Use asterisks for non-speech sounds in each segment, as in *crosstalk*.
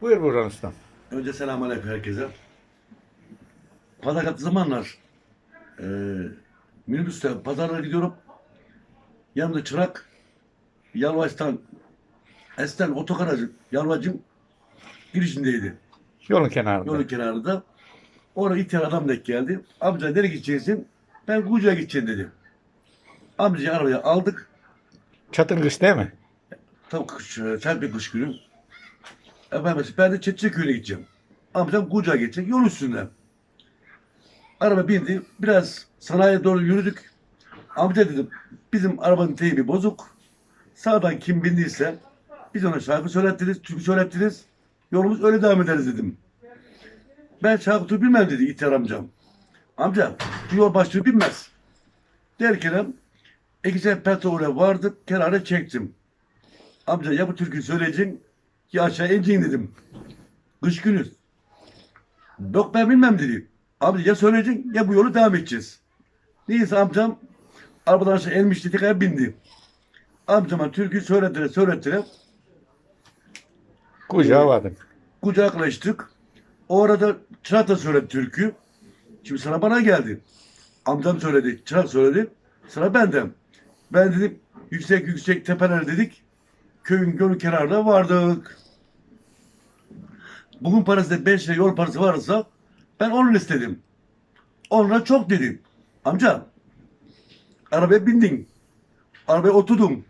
Buyur Burhan Ustam. Önce selamünaleyküm herkese. Pazar yaptığı zamanlar e, minibüste pazara gidiyorum. Yanımda çırak Yalvaç'tan Esten otogarajı Yalvaç'ın girişindeydi. Yolun kenarında. Yolun kenarında. Oraya ihtiyar adam denk geldi. Amca nereye gideceksin? Ben Guca'ya gideceğim dedi. Amcayı arabaya aldık. Çatın kış değil mi? Tam kış, sen bir kış günü. Efendim ben de Çeçeköy'e gideceğim. Amcam Guca'ya geçecek yol üstünde. Araba bindi. Biraz sanayiye doğru yürüdük. Amca dedim bizim arabanın teybi bozuk. Sağdan kim bindiyse biz ona şarkı söylettiniz, türkü söylettiniz. Yolumuz öyle devam ederiz dedim. Ben şarkı türkü bilmem dedi ihtiyar amcam. Amca bu yol başlığı bilmez. Derken İkisi petrole vardık, kenara çektim. Amca ya bu türküyü söyleyeceksin ya aşağı ineceksin dedim. Kış günü. Yok ben bilmem dedi. Amca ya söyleyeceksin ya bu yolu devam edeceğiz. Neyse amcam arabadan aşağı inmişti tekrar bindi. Amcama türküyü söyletire söyletire Kucağa vardım. kucaklaştık. O arada Çırak da söyledi türkü. Şimdi sıra bana geldi. Amcam söyledi, Çırak söyledi. Sıra benden. Ben dedim yüksek yüksek tepeler dedik. Köyün gölü kenarına vardık. Bugün parası da 5 lira yol parası varsa ben 10 lira istedim. 10 lira çok dedim. Amca arabaya bindin. Arabaya oturdun.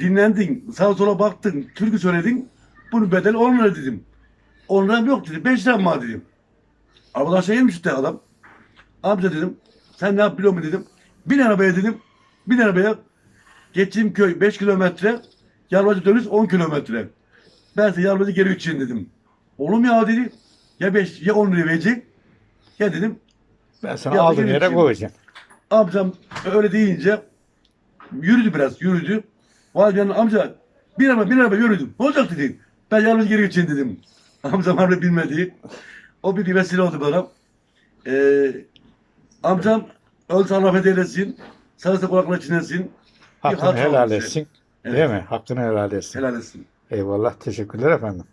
Dinlendin. Sağa sola baktın. Türkü söyledin. Bunun bedeli 10 lira dedim. 10 liram yok dedi. 5 liram var dedim. Arabadan aşağı inmiş işte adam. Amca dedim. Sen ne yap biliyor musun dedim. Bin arabaya dedim. Bin arabaya. Geçtiğim köy 5 kilometre. Yalvacı dönüş 10 kilometre. Ben size Yalvacı geri geçeyim dedim. Oğlum ya dedi. Ya 5 ya 10 lira verecek. Ya dedim. Ben sana Ya aldığım yere koyacağım. Amcam öyle deyince yürüdü biraz yürüdü. Canına amca bir araba bir araba yürüdüm. Ne olacak dedi. Ben yalnız geri geçeyim dedim. *laughs* Amcam harbi bilmedi. O bir vesile oldu bana. Ee, amcam öl Allah rahmet eylesin. Sarısı kulaklarına çiğnesin. Hakkını helal etsin. Evet. Değil mi? Hakkını helal etsin. Helal etsin. Eyvallah. Teşekkürler efendim.